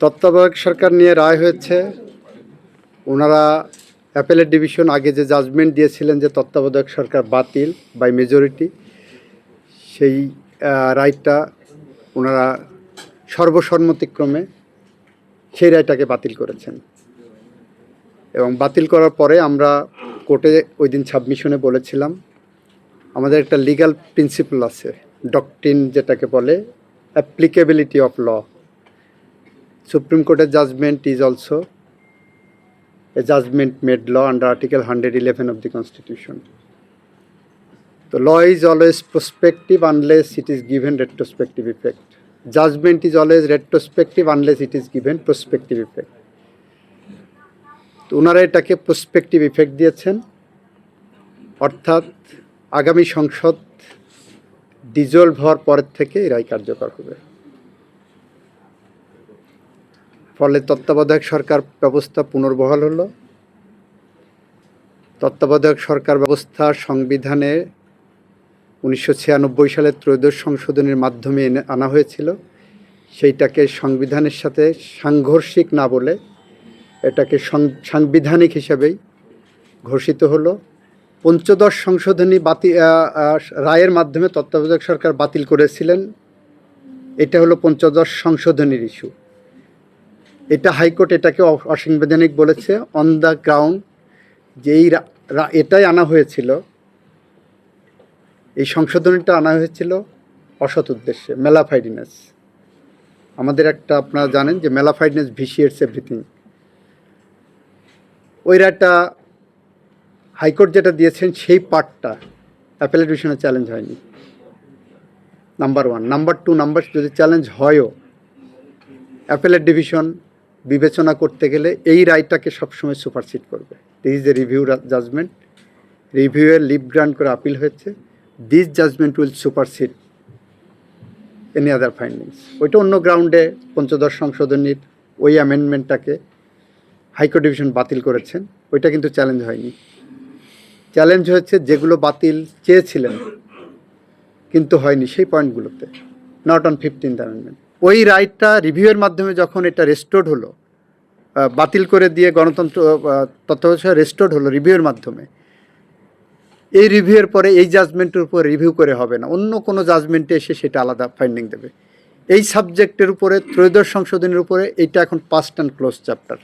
তত্ত্বাবধায়ক সরকার নিয়ে রায় হয়েছে। ওনারা অ্যাপেলের ডিভিশন আগে যে জাজমেন্ট দিয়েছিলেন যে তত্ত্বাবধায়ক সরকার বাতিল বাই মেজরিটি, সেই রায়টা ওনারা সর্বসম্মতিক্রমে সেই রায়টাকে বাতিল করেছেন। এবং বাতিল করার পরে আমরা কোর্টে ওই দিন সাবমিশনে বলেছিলাম, আমাদের একটা লিগ্যাল প্রিন্সিপাল আছে ডকট্রিন যেটাকে বলে, অ্যাপ্লিকেবিলিটি অফ ল। সুপ্রিম কোর্টের judgement is also a judgement made law under article hundred eleven of the constitution তো law is always prospective unless it is given retrospective effect judgement is always retrospective unless it is given prospective effect তো ওনারা এটাকে prospective effect দিয়েছেন। অর্থাৎ আগামী সংসদ dissolved হওয়ার পরের থেকে এরাই কার্যকর হবে। ফলে তত্ত্বাবধায়ক সরকার ব্যবস্থা পুনর্বহাল হলো। তত্ত্বাবধায়ক সরকার ব্যবস্থা সংবিধানে উনিশশো ছিয়ানব্বই সালের ত্রয়োদশ সংশোধনের মাধ্যমে আনা হয়েছিল। সেইটাকে সংবিধানের সাথে সাংঘর্ষিক না বলে এটাকে সাংবিধানিক হিসাবেই ঘোষিত হলো। পঞ্চদশ সংশোধনী বাতি রায়ের মাধ্যমে তত্ত্বাবধায়ক সরকার বাতিল করেছিলেন। এটা হলো পঞ্চদশ সংশোধনীর ইস্যু। এটা হাইকোর্ট এটাকে অসাংবিধানিক বলেছে অন দ্য গ্রাউন্ড যে এই এটাই আনা হয়েছিল। এই সংশোধনীটা আনা হয়েছিল অসৎ উদ্দেশ্যে, মেলাফাইডিনেস। আমাদের একটা আপনারা জানেন যে মেলাফাইডনেস ভিসিয়েটস এভরিথিং। ওই রায়টা হাইকোর্ট যেটা দিয়েছেন সেই পার্টটা অ্যাপেলেট ডিভিশনে চ্যালেঞ্জ হয়নি। Number one number two number যদি চ্যালেঞ্জ হয়ও অ্যাপেলেট ডিভিশন বিবেচনা করতে গেলে এই রায়টাকে সবসময় সুপারসিড করবে। দিস এ রিভিউ জাজমেন্ট রিভিউয়ের লিভ গ্রান্ট করে আপিল হয়েছে। This judgement will supersede any other findings ওইটা অন্য গ্রাউন্ডে পঞ্চদশ সংশোধনীর ওই অ্যামেন্ডমেন্টটাকে হাইকোর্ট ডিভিশন বাতিল করেছেন। ওইটা কিন্তু চ্যালেঞ্জ হয়নি। চ্যালেঞ্জ হয়েছে যেগুলো বাতিল চেয়েছিলেন, কিন্তু হয়নি সেই পয়েন্টগুলোতে নট অন ফিফটিন্থ অ্যামেন্ডমেন্ট ওই রাইটটা রিভিউয়ের মাধ্যমে যখন এটা রেস্টোর্ড হলো বাতিল করে দিয়ে গণতন্ত্র তত্ত্বাবধায়ক রেস্টোর্ড হলো রিভিউয়ের মাধ্যমে, এই রিভিউয়ের পরে এই জাজমেন্টের উপর রিভিউ করে হবে না। অন্য কোনো জাজমেন্টে এসে সেটা আলাদা ফাইন্ডিং দেবে। এই সাবজেক্টের উপরে, ত্রয়োদশ সংশোধনের উপরে, এইটা এখন পাস্ট অ্যান্ড ক্লোজ চ্যাপ্টার